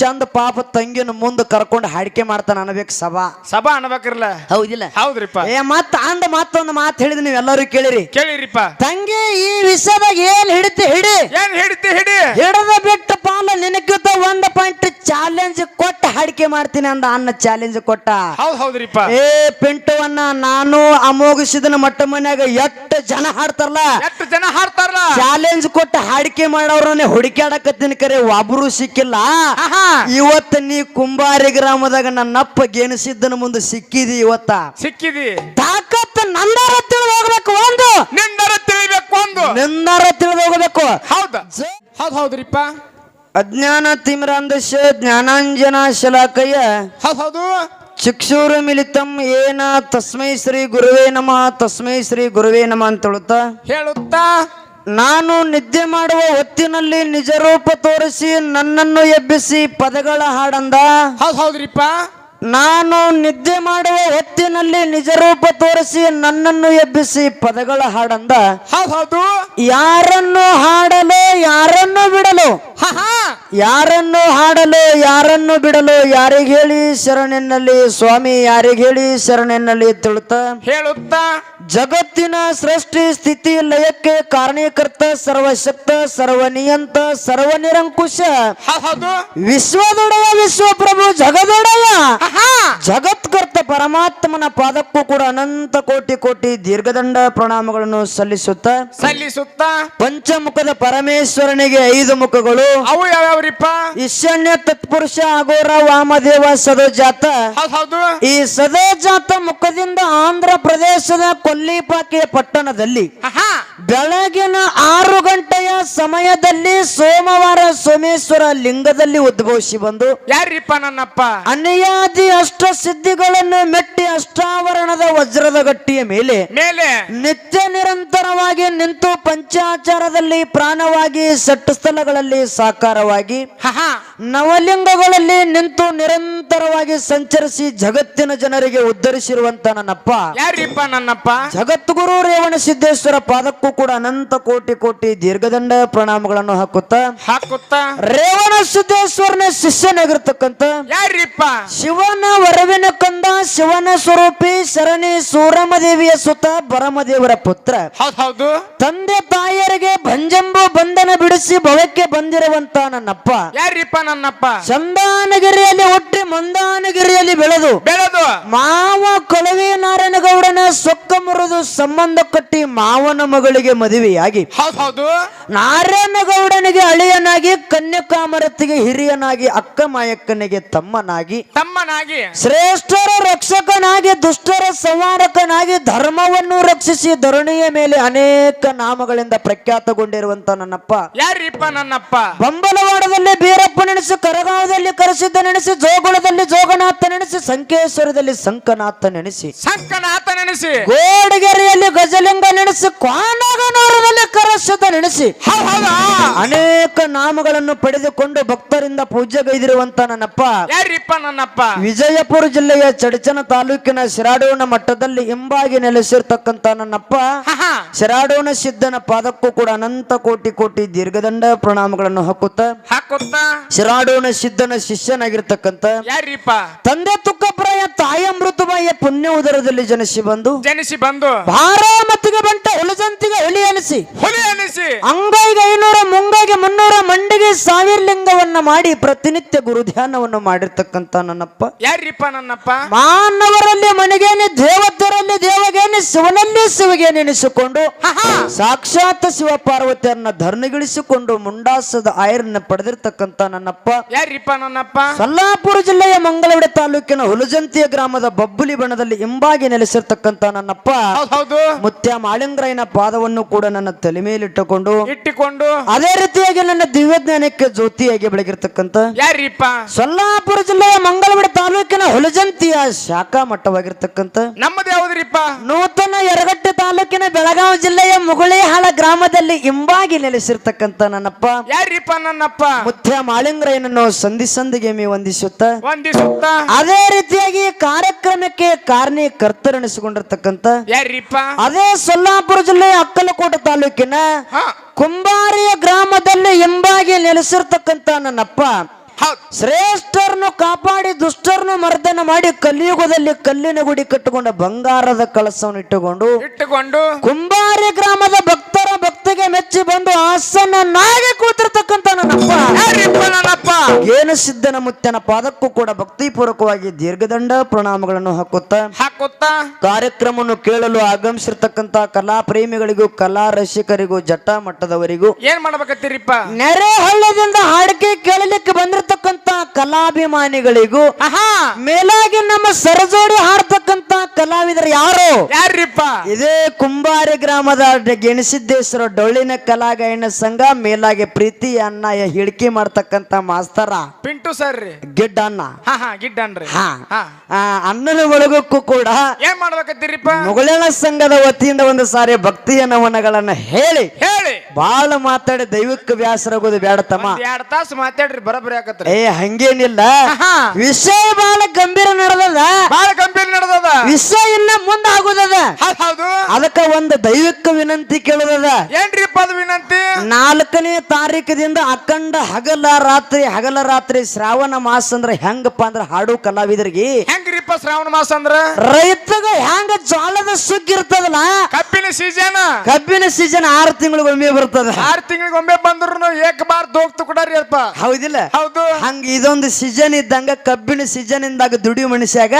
ಚಂದ ಪಾಪ ತಂಗಿನ ಮುಂದೆ ಕರ್ಕೊಂಡು ಹಾಡಿಕೆ ಮಾಡ್ತಾನ ಅನ್ಬೇಕು ಸಭಾ. ಸಭಾ ಅನ್ಬೇಕ್ರಲ್ಲ ಹೌದಿಲ್ಲ. ಹೌದ್ರಿಪ್ಪ. ಏ ಮತ್ತ ಅಂದ ಮತ್ತೊಂದು ಮಾತು ಹೇಳಿದ್ ನೀವು ಎಲ್ಲರೂ ಕೇಳಿರಿ. ಕೇಳಿರಿಪ್ಪ. ತಂಗಿ ಈ ವಿಷಯದಾಗ ಏನ್ ಹಿಡಿತಿ ಹಿಡಿ? ಏನ್ ಹಿಡಿತಿ ಹಿಡಿ? ಹಿಡದ ಬಿಟ್ಟು ಪಾಲ ನಿನಗಿದ್ದ ಒಂದ್ ಪಾಯಿಂಟ್ ಚಾಲೆಂಜ್ ಕೊಟ್ಟ ಹಾಡಿಕೆ ಮಾಡ್ತೀನಿ ಅಂದ ಅನ್ನ ಚಾಲೆಂಜ್ ಕೊಟ್ಟ. ಹೌದ್ ಹೌದ್ರಿಪ್ಪ. ಏ ಪಿಂಟುವನ್ನ ನಾನು ಅಮೋಗಿಸಿದನ ಮಟ್ಟ ಮನ್ಯಾಗ ಎಷ್ಟು ಜನ ಹಾಡ್ತಾರಲ್ಲ? ಎಷ್ಟು ಜನ ಹಾಡ್ತಾರಲ್ಲ? ಚಾಲೆಂಜ್ ಕೊಟ್ಟ ಹಾಡಿಕೆ ಮಾಡೋರನ್ನೇ ಹುಡುಕ್ಯಾಡಕತ್ತೀನಿ ಕರೆ ಒಬ್ರು ಸಿಕ್ಕಿಲ್ಲ. ಇವತ್ತ ನೀ ಕುಂಬಾರಿ ಗ್ರಾಮದಾಗ ನನ್ನಪ್ಪ ಗೆಣಸಿದ್ದನ ಮುಂದೆ ಸಿಕ್ಕಿದಿ ಇವತ್ತ. ಸಿಕ್ಕಿದಿ. ತಾಕತ್ ನಂದಾರ ತಿಳಿದು ಹೋಗ್ಬೇಕು ಒಂದು. ನಿಂದರ ತಿಳಿಬೇಕು ಒಂದು. ನಿಂದಾರ ತಿಳಿದು ಹೋಗ್ಬೇಕು. ಹೌದ. ಹೌದ್ ಹೌದ್ರಿಪ್ಪ. ಅಜ್ಞಾನ ತಿಮ್ರಾಂದಶ ಜ್ಞಾನಾಂಜನ ಶಲಾಕಯ್ಯ. ಹೌದ್ ಹೌದು. ಚಿಕ್ಷೂರ ಮಿಲಿತಂ ಏನ ತಸ್ಮೈ ಶ್ರೀ ಗುರುವೇ ನಮಃ ತಸ್ಮೈ ಶ್ರೀ ಗುರುವೇ ನಮಃ ಅಂತ ಹೇಳುತ್ತಾ? ಹೇಳುತ್ತಾ? ನಾನು ನಿದ್ದೆ ಮಾಡುವ ಹೊತ್ತಿನಲ್ಲಿ ನಿಜರೂಪ ತೋರಿಸಿ ನನ್ನನ್ನು ಎಬ್ಬಿಸಿ ಪದಗಳ ಹಾಡಂದ? ಹೌದು ಹೌದ್ರಿಪ್ಪ. ನಾನು ನಿದ್ದೆ ಮಾಡುವ ಹೊತ್ತಿನಲ್ಲಿ ನಿಜರೂಪ ತೋರಿಸಿ ನನ್ನನ್ನು ಎಬ್ಬಿಸಿ ಪದಗಳ ಹಾಡಂದ? ಹೌದು ಹೌದು. ಯಾರನ್ನು ಹಾಡಲು ಯಾರನ್ನು ಬಿಡಲು? ಹಾ ಹಾ. ಯಾರನ್ನು ಹಾಡಲು ಯಾರನ್ನು ಬಿಡಲು? ಯಾರಿಗೆ ಹೇಳಿ ಶರಣೆನ್ನಲ್ಲಿ? ಸ್ವಾಮಿ ಯಾರಿಗೆ ಹೇಳಿ ಶರಣೆನ್ನಲ್ಲಿ ತಿಳುತ್ತ ಹೇಳುತ್ತಾ? ಜಗತ್ತಿನ ಸೃಷ್ಟಿ ಸ್ಥಿತಿ ಲಯಕ್ಕೆ ಕಾರಣೀಕರ್ತ ಸರ್ವಶಕ್ತ ಸರ್ವನಿಯಂತ ಸರ್ವನಿರಂಕುಶ. ವಿಶ್ವದೊಡೆಯ ವಿಶ್ವಪ್ರಭು ಜಗದೊಡೆಯ. ಜಗತ್ಕರ್ತ ಪರಮಾತ್ಮನ ಪಾದಕ್ಕೂ ಕೂಡ ಅನಂತ ಕೋಟಿ ಕೋಟಿ ದೀರ್ಘದಂಡ ಪ್ರಣಾಮಗಳನ್ನು ಸಲ್ಲಿಸುತ್ತ ಸಲ್ಲಿಸುತ್ತ. ಪಂಚಮುಖದ ಪರಮೇಶ್ವರನಿಗೆ ಐದು ಮುಖಗಳು. ಅವು ಯಾವ್ಯಾವ್ರಿಪ್ಪ? ಈಶಾನ್ಯ ತತ್ಪುರುಷ ಅಗೋರ ವಾಮದೇವ ಸದೋಜಾತ. ಈ ಸದೋಜಾತ ಮುಖದಿಂದ ಆಂಧ್ರ ಪ್ರದೇಶದ ಕೊಲ್ಲಿಪಾಕಿಯ ಪಟ್ಟಣದಲ್ಲಿ. ಬೆಳಗಿನ ಆರು ಗಂಟೆಯ ಸಮಯದಲ್ಲಿ ಸೋಮವಾರ ಸೋಮೇಶ್ವರ ಲಿಂಗದಲ್ಲಿ ಉದ್ಭವಿಸಿ ಬಂದು ಯಾರಿಪ್ಪ ನನ್ನಪ್ಪ? ಅನ್ಯಾದಿ ಅಷ್ಟ ಸಿದ್ಧಿಗಳನ್ನು ಮೆಟ್ಟಿ ಅಷ್ಟಾವರಣದ ವಜ್ರದ ಗಟ್ಟಿಯ ಮೇಲೆ ಮೇಲೆ. ನಿತ್ಯ ನಿರಂತರವಾಗಿ ನಿಂತು ಪಂಚಾಚಾರದಲ್ಲಿ ಪ್ರಾಣವಾಗಿ ಸಟ್ಟು ಸ್ಥಳಗಳಲ್ಲಿ ಸಾಕಾರವಾಗಿ ನವಲಿಂಗಗಳಲ್ಲಿ ನಿಂತು ನಿರಂತರವಾಗಿ ಸಂಚರಿಸಿ ಜಗತ್ತಿನ ಜನರಿಗೆ ಉದ್ಧರಿಸಿರುವಂತ ನನ್ನಪ್ಪ. ಯಾರಿಪ್ಪ ನನ್ನಪ್ಪ? ಜಗದ್ಗುರು ರೇವಣ ಸಿದ್ದೇಶ್ವರ ಪಾದಕ್ಕೂ ಕೂಡ ಅನಂತ ಕೋಟಿ ಕೋಟಿ ದೀರ್ಘದಂಡ ಪ್ರಣಾಮಗಳನ್ನು ಹಾಕುತ್ತಾ ಹಾಕುತ್ತಾ. ರೇವಣ ಸಿದ್ದೇಶ್ವರನ ಶಿಷ್ಯನಾಗಿರ್ತಕ್ಕಂಥ ಯಾರಿಪ್ಪ? ಶಿವನ ವರವಿನ ಕಂದ ಶಿವನ ಸ್ವರೂಪಿ ಶರಣಿ ಸೂರಮದೇವಿಯ ಸುತ ಬರಮದೇವರ ಪುತ್ರ. ಹೌದ್ ಹೌದು. ತಂದೆ ತಾಯಿಯರಿಗೆ ಭಂಜಂಬು ಬಂಧನ ಬಿಡಿಸಿ ಭವಕ್ಕೆ ಬಂದಿರುವಂತ ನನ್ನಪ್ಪ. ಯಾರಿಪ್ಪ ನನ್ನಪ್ಪ? ಚಂದಾನಗಿರಿಯಲ್ಲಿ ಹುಟ್ಟಿ ಮಂದಾನಗಿರಿಯಲ್ಲಿ ಬೆಳೆದು ಬೆಳೆದು ಮಾವ ಕೊಳವೆ ನಾರಾಯಣಗೌಡನ ಸೊಕ್ಕ ಮುರಿದು ಸಂಬಂಧ ಕಟ್ಟಿ ಮಾವನ ಮಗಳಿಗೆ ಮದುವೆಯಾಗಿ ಹೌದ್ ನಾರಾಯಣಗೌಡನಿಗೆ ಅಳಿಯನಾಗಿ ಕನ್ಯಕಾಮರತಿಗೆ ಹಿರಿಯನಾಗಿ ಅಕ್ಕ ಮಾಯಕ್ಕನಿಗೆ ತಮ್ಮನಾಗಿ ತಮ್ಮನಾಗಿ ಶ್ರೇಷ್ಠರ ರಕ್ಷಕನಾಗಿ ದುಷ್ಟರ ಸಂಹಾರಕನಾಗಿ ಧರ್ಮವನ್ನು ರಕ್ಷಿಸಿ ಧರಣಿಯ ಮೇಲೆ ಅನೇಕ ನಾಮಗಳಿಂದ ಪ್ರಖ್ಯಾತಗೊಂಡಿರುವಂತ ನನ್ನಪ್ಪ. ಯಾರಿಪ್ಪ ನನ್ನಪ್ಪ? ಬಂಬಲವಾಡದಲ್ಲಿ ಬೀರಪ್ಪ ನೆನೆಸಿ ಕರಗಾವದಲ್ಲಿ ಕರೆಸಿದ್ದ ನೆನೆಸಿ ಜೋಗುಳದಲ್ಲಿ ಜೋಗನಾಥ ನೆನೆಸಿ ಸಂಕೇಶ್ವರದಲ್ಲಿ ಸಂಕನಾಥ ನೆನೆಸಿ. ಸಂಕನಾಥ ನೆನೆಸಿ. ಗೋಡಗೆರೆಯಲ್ಲಿ ಗಜಲಿಂಗ ನೆನೆಸಿ ಕ್ವಾನಗನೂರದಲ್ಲಿ ಕರಸ್ಯತ ನೆನೆಸಿ. ಹೌದಾ ಹೌದಾ? ಅನೇಕ ನಾಮಗಳನ್ನು ಪಡೆದುಕೊಂಡು ಭಕ್ತರಿಂದ ಪೂಜೆಗೈದಿರುವಂತ ನನ್ನಪ್ಪ. ಯಾರಿಪ್ಪ ನನ್ನಪ್ಪ? ವಿಜಯಪುರ ಜಿಲ್ಲೆಯ ಚಡಚನ ತಾಲೂಕಿನ ಶಿರಾಡೋಣ ಮಟ್ಟದಲ್ಲಿ ಹಿಂಬಾಗಿ ನೆಲೆಸಿರ್ತಕ್ಕಂತ ನನ್ನಪ್ಪ. ಶಿರಾಡೋಣ ಸಿದ್ಧನ ಪಾದಕ್ಕೂ ಕೂಡ ಅನಂತ ಕೋಟಿ ಕೋಟಿ ದೀರ್ಘದಂಡ ಪ್ರಣಾಮಗಳನ್ನು ಹಾಕುತ್ತ. ಹಾಕುತ್ತ? ಶಿರಾಡೋಣ ಸಿದ್ಧನ ಶಿಷ್ಯನಾಗಿರ್ತಕ್ಕಂತ. ಯಾರಿಪ್ಪ? ತಂದೆ ತುಕ್ಕಪ್ರಾಯ ತಾಯ ಮೃತುಬಾಯಿಯ ಪುಣ್ಯ ಉದರದಲ್ಲಿ ಜನಿಸಿ ಬಂದು. ಜನಿಸಿ ಬಂದು. ಭಾರಾಮತಿಗೆ ಬಂಟ ಹುಲಜಂತಿಗೆ ಹುಲಿ ಅನಿಸಿ. ಹುಲಿ ಅನಿಸಿ. ಅಂಗೈಗೆ ಐನೂರ ಮುಂಗೈಗೆ ಮುನ್ನೂರ ಮಂಡಿಗೆ ಸಾವಿರ ಲಿಂಗವನ್ನ ಮಾಡಿ ಪ್ರತಿನಿತ್ಯ ಗುರು ಧ್ಯಾನವನ್ನು ಮಾಡಿರ್ತಕ್ಕಂತ ನನ್ನಪ್ಪ. ಯಾರಿಪ್ಪ ನನ್ನಪ್ಪ? ಮಾನವರಲ್ಲಿ ಮನೆಗೇನೆ ದೇವತರಲ್ಲಿ ದೇವಗೇನೆ ಶಿವನಲ್ಲಿ ಶಿವಗೆ ನೆನೆಸಿಕೊಂಡು ಸಾಕ್ಷಾತ್ ಶಿವ ಪಾರ್ವತಿಯನ್ನ ಧರ್ನಿಗಿಳಿಸಿಕೊಂಡು ಮುಂಡಾಸದ ಆಯರನ್ನ ಪಡೆದಿರ್ತಕ್ಕಂತ ನನ್ನಪ್ಪ. ಯಾರಿಪ್ಪ ನನ್ನಪ್ಪ? ಸಲ್ಲಾಪುರ ಜಿಲ್ಲೆಯ ಮಂಗಳೂರು ತಾಲೂಕಿನ ಹುಲಜಂತಿಯ ಗ್ರಾಮದ ಬಬ್ಬುಲಿ ಬಣದಲ್ಲಿ ಹಿಂಬಾಗಿ ನೆಲೆಸಿರ್ತಕ್ಕಂತ ನನ್ನಪ್ಪ. ಹೌದು. ಮುತ್ಯ ಮಾಳಿಂಗ್ರಾಯನ ಪಾದವನ್ನು ಕೂಡ ನನ್ನ ತಲೆ ಮೇಲಿಟ್ಟುಕೊಂಡು ಇಟ್ಟುಕೊಂಡು ಅದೇ ರೀತಿಯಾಗಿ ನನ್ನ ದಿವ್ಯ ಜ್ಞಾನಕ್ಕೆ ಜ್ಯೋತಿಯಾಗಿ ಬೆಳಗಿರ್ತಕ್ಕಂತ ಯಾರಿಪ್ಪ? ಸೊಲ್ಲಾಪುರ ಜಿಲ್ಲೆಯ ಮಂಗಳವಾಡಿ ತಾಲೂಕಿನ ಹುಲಜಂತಿಯ ಶಾಖಾ ಮಟ್ಟವಾಗಿರತಕ್ಕಂತ ನಮ್ಮದು ಯಾವ್ದ್ರಿಪ್ಪ? ನೂತನ ಯರಗಟ್ಟೆ ತಾಲೂಕಿನ ಬೆಳಗಾವಿ ಜಿಲ್ಲೆಯ ಮುಗುಳಿಹಾಳ ಗ್ರಾಮದಲ್ಲಿ ಹಿಂಬಾಗಿ ನೆಲೆಸಿರ್ತಕ್ಕಂತ ನನ್ನಪ್ಪ. ಯಾರಿಪ್ಪ ನನ್ನಪ್ಪ? ಮುತ್ಯ ಮಾಳಿಂಗ್ರಾಯನನ್ನು ಸಂಧಿ ಸಂಧಿಗೆ ಮೀ ವಂದಿಸುತ್ತ. ವಂದಿಸುತ್ತ? ಅದೇ ರೀತಿಯಾಗಿ ಕಾರ್ಯಕ್ರಮಕ್ಕೆ ಕಾರಣೀಕರ್ತರೆನಿಸಿಕೊಂಡಿರ್ತಕ್ಕಂಥ ಯಾರಿಪ್ಪ? ಅದೇ ಸೊಲ್ಲಾಪುರ ಜಿಲ್ಲೆಯ ಅಕ್ಕಲಕೋಟೆ ತಾಲೂಕಿನ ಕುಂಬಾರಿಯ ಗ್ರಾಮದಲ್ಲಿ ಹಿಂಬಾಗಿ ನೆಲೆಸಿರ್ತಕ್ಕಂಥ ನನ್ನಪ್ಪ ಶ್ರೇಷ್ಠರನ್ನು ಕಾಪಾಡಿ ದುಷ್ಟರನ್ನು ಮರ್ದನ ಮಾಡಿ ಕಲಿಯುಗದಲ್ಲಿ ಕಲ್ಲಿನ ಗುಡಿ ಕಟ್ಟಿಕೊಂಡ ಬಂಗಾರದ ಕಳಸವನ್ನು ಇಟ್ಟುಕೊಂಡು ಇಟ್ಟುಕೊಂಡು ಕುಂಬಾರಿ ಗ್ರಾಮದ ಭಕ್ತರ ಭಕ್ತಿಗೆ ಮೆಚ್ಚಿ ಬಂದು ಆಸನನಾಗಿ ನಾಗೆ ನನ್ನಪ್ಪ. ಏನು ಸಿದ್ಧನ ಮುತ್ತನ ಪಾದಕ್ಕೂ ಕೂಡ ಭಕ್ತಿಪೂರ್ವಕವಾಗಿ ದೀರ್ಘದಂಡ ಪ್ರಣಾಮಗಳನ್ನು ಹಾಕುತ್ತಾ ಹಾಕುತ್ತ ಕಾರ್ಯಕ್ರಮವನ್ನು ಕೇಳಲು ಆಗಮಿಸಿರ್ತಕ್ಕಂತ ಕಲಾ ಪ್ರೇಮಿಗಳಿಗೂ ಕಲಾ ರಸಿಕರಿಗೂ ಜಟ್ಟ ಮಟ್ಟದವರಿಗೂ ಏನ್ ಮಾಡ್ಬೇಕತ್ತೀರಿಪ್ಪ? ನೆರೆ ಹಳ್ಳದಿಂದ ಹಾಡಿಕೆ ಕೇಳಲಿಕ್ಕೆ ಬಂದಿರತಕ್ಕಂತ ಕಲಾಭಿಮಾನಿಗಳಿಗೂ ಆಹಾ! ಮೇಲಾಗಿ ನಮ್ಮ ಸರಜೋಡಿ ಹಾಡ್ತಕ್ಕಂತ ಕಲಾವಿದರು ಯಾರು? ಯಾರಿಪ್ಪ ಇದೇ ಕುಂಬಾರಿ ಗ್ರಾಮದ ಗೆಣಸಿದ್ದೇಶ್ವರ ಡೊಳ್ಳಿನ ಕಲಾಗಾಯನ ಸಂಘ ಮೇಲಾಗಿ ಪ್ರೀತಿ ಅನ್ನ ಹಿಡಿಕೆ ಮಾಡ್ತಕ್ಕಂತ ಮಾಸ್ತರ ಪಿಂಟು ಸರ್ ರೀ ಗಿಡ್ಡ ಅನ್ನ ಹಾ ಹಾ ಗಿಡ್ಡನ್ರಿ ಹಾ. ಹಾ. ಆ, ಅನ್ನನ ಒಳಗಕ್ಕೂ ಕೂಡ ಏನ್ ಮಾಡ್ಬೇಕತ್ತೀರಿಪ್ಪ? ಮುಗಳೇಳ ಸಂಘದ ವತಿಯಿಂದ ಒಂದು ಸಾರಿ ಭಕ್ತಿಯ ನಮನಗಳನ್ನ ಹೇಳಿ ಹೇಳಿ. ಬಾಳ ಮಾತಾಡಿ ದೈವಕ್ಕೆ ಬ್ಯಾಸರಾಗೋದು ಬೇಡ ತಮ್ಮ ಎರಡ್ ತಾಸು ಮಾತಾಡ್ರಿ ಬರಬರಿ ಏ ಹಂಗೇನಿಲ್ಲ. ವಿಷಯ ಬಹಳ ಗಂಭೀರ ನಡೆದದ. ಬಹಳ ಗಂಭೀರ ನಡೆದದ. ವಿಷಯ ಇನ್ನ ಮುಂದ ಆಗುದದ ಹೌದ್. ಅದಕ್ಕ ಒಂದು ದೈವಿಕ ವಿನಂತಿ ಕೇಳದದ. ಏನ್ರಿಪ್ಪ ಅದು ವಿನಂತಿ? ನಾಲ್ಕನೇ ತಾರೀಕದಿಂದ ಅಖಂಡ ಹಗಲ ರಾತ್ರಿ ಹಗಲ ರಾತ್ರಿ ಶ್ರಾವಣ ಮಾಸ ಅಂದ್ರ ಹೆಂಗಪ್ಪ ಅಂದ್ರ ಹಾಡು ಕಲಾವಿದರಿಗೆ ಹೆಂಗ್ರಿಪ್ಪ ಶ್ರಾವಣ ಮಾಸ ಅಂದ್ರ? ರೈತಗ ಹೆಂಗ ಜೋಳದ ಸುಗ್ಗಿರ್ತದಲ್ಲ ಕಬ್ಬಿನ ಸೀಸನ್ ಕಬ್ಬಿನ ಸೀಸನ್ ಆರು ತಿಂಗಳಿಗೊಮ್ಮೆ ಬರ್ತದ. ಆರ್ ತಿಂಗಳಿಗೊಮ್ಮೆ ಬಂದ್ರು ಏಕ ಬಾರ್ ದೋಗ್ತು ಕೊಡಾರಿ ಅಪ್ಪ ಹೌದಿಲ್ಲ? ಹೌದು. ಹಂಗ ಇದೊಂದು ಸೀಸನ್ ಇದ್ದಂಗ ಕಬ್ಬಿನ ಸೀಸನ್ ಇಂದಾಗ ದುಡಿ ಮನುಷ್ಯಾಗ.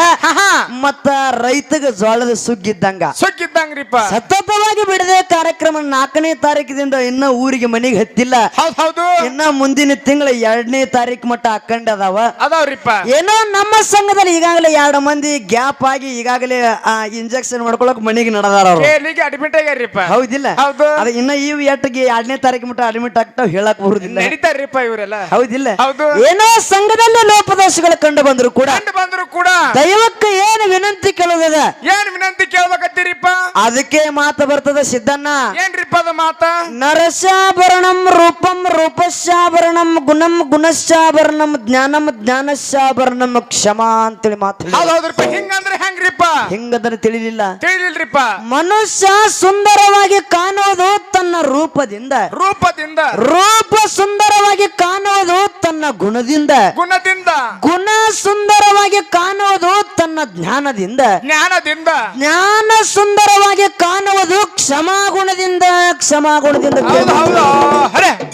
ಮತ್ತ ರೈತಗ ಜೋಳದ ಸುಗ್ಗಿದ್ದಂಗ ಸುಗ್ಗಿದ್ದಂಗ್ರಿಪ್ಪ ಸತತವಾಗಿ ಬಿಡದೆ ಕಾರ್ಯಕ್ರಮ ನಾಲ್ಕನೇ ತಾರೀಕಿನಿಂದ ಇನ್ನ ಊರಿಗೆ ಮನೆಗೆ ಹತ್ತಿಲ್ಲ. ಹೌದ್ ಇನ್ನ ಮುಂದಿನ ತಿಂಗಳ ಎರಡನೇ ತಾರೀಕು ಮಟ್ಟ ಹಾಕೊಂಡ್ ಅದಾವ. ಅದಾವ್ರಿಪ್ಪ. ಏನೋ ನಮ್ಮ ಸಂಘದಲ್ಲಿ ಈಗಾಗಲೇ ಎರಡು ಮಂದಿ ಗ್ಯಾಪ್ ಆಗಿ ಈಗಾಗಲೇ ಇಂಜೆಕ್ಷನ್ ಮಾಡ್ಕೊಳಕ್ ಮನೆಗೆ ನಡೆದಾರ ಅವ್ರು. ಅಡ್ಮಿಟ್ ಆಗ್ಯಾರಿಪ್ಪ ಹೌದಿಲ್ಲ. ಹೌದು. ಅದ ಇನ್ನ ಎಟ್ಟಿಗೆ ಎರಡನೇ ತಾರೀಕು ಮಟ್ಟ ಅಡ್ಮಿಟ್ ಆಗ್ತಾವ್ ಹೇಳಕ್ ಬರುದಿಲ್ಲ. ನಡೀತಾರ್ರಿಪ್ಪ ಇವರೆಲ್ಲ. ಹೌದಿಲ್ಲ. ಹೌದು. ಏನೋ ಸಂಘದಲ್ಲಿ ಲೋಪದೋಷಗಳು ಕಂಡು ಬಂದ್ರು ಕೂಡ. ಕಂಡು ಬಂದ್ರು ಕೂಡ. ದೈವಕ್ಕೆ ಏನು ವಿನಂತಿ ಕೇಳೋದದ ಏನ್ ವಿನಂತಿ ಕೇಳ್ಬೇಕತ್ತೀರಿಪ್ಪ? ಅದಕ್ಕೆ ಮಾತು ಬರ್ತದ ಸಿದ್ದಣ್ಣ. ಏನ್ರಿಪ್ಪ ಅದ ಮಾತ? ನರಸಾಭರಣಂ ರೂಪಂ ರೂಪಶಾಭರಣಂ ಗುಣಂ ಗುಣಶಾಭರಣಂ ಜ್ಞಾನಂ ಜ್ಞಾನಶಾಭರಣಂ ಕ್ಷಮಾ ಅಂತೇಳಿ ಮಾತು ಹಿಂಗಂದ್ರೆ ಹೆಂಗ್ರಿಪ್ಪ? ಹಿಂಗದನ್ನ ತಿಳಿಲಿಲ್ಲ. ತಿಳಿಲಿಲ್ರಿಪ್ಪ. ಮನುಷ್ಯ ಸುಂದರವಾಗಿ ಕಾಣೋದು ತನ್ನ ರೂಪದಿಂದ. ರೂಪದಿಂದ. ರೂಪ ಸುಂದರವಾಗಿ ಕಾಣೋದು ತನ್ನ ಗುಣದಿಂದ. ಗುಣದಿಂದ. ಗುಣ ಸುಂದರವಾಗಿ ಕಾಣೋದು ತನ್ನ ಜ್ಞಾನದಿಂದ. ಜ್ಞಾನದಿಂದ. ಜ್ಞಾನ ಸುಂದರವಾಗಿ ಕಾಣುವುದು ಕ್ಷಮಾಗುಣದಿಂದ ಕ್ಷಮಾಗುಣದಿಂದ ಹೌದು ಹೌದು. ಅರೆ